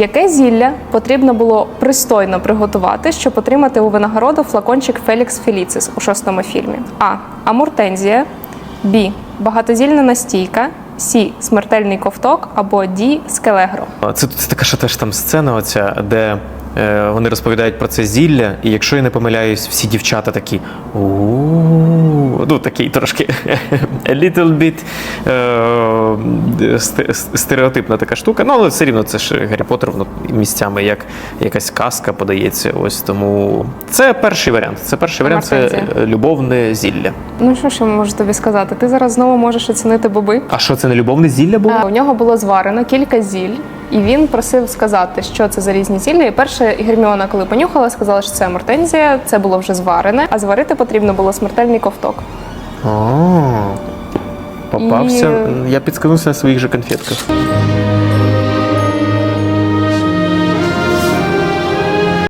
Яке зілля потрібно було пристойно приготувати, щоб отримати у винагороду флакончик Фелікс Феліцис у шостому фільмі? А. Амуртензія, Б. Багатозільна настійка, С. Смертельний ковток або Д. Скелегро. Це, це така ще теж там сцена, оця, де вони розповідають про це зілля, і якщо я не помиляюсь, всі дівчата такі ну такий трошки a little bit е, стереотипна така штука. Ну, але все рівно це ж Гаррі Поттер, воно місцями як якась казка подається. Ось тому це перший варіант. Це перший варіант це е, любовне зілля. Ну що ж я можу тобі сказати? Ти зараз знову можеш оцінити боби. А що це не любовне зілля було? Е, У нього було зварено кілька зіль, і він просив сказати, що це за різні зілля. І перша Герміона, коли понюхала, сказала, що це амортензія, це було вже зварене, а зварити потрібно було смертельний ковток. О, попався. І- Я підсканувся на своїх же конфетках.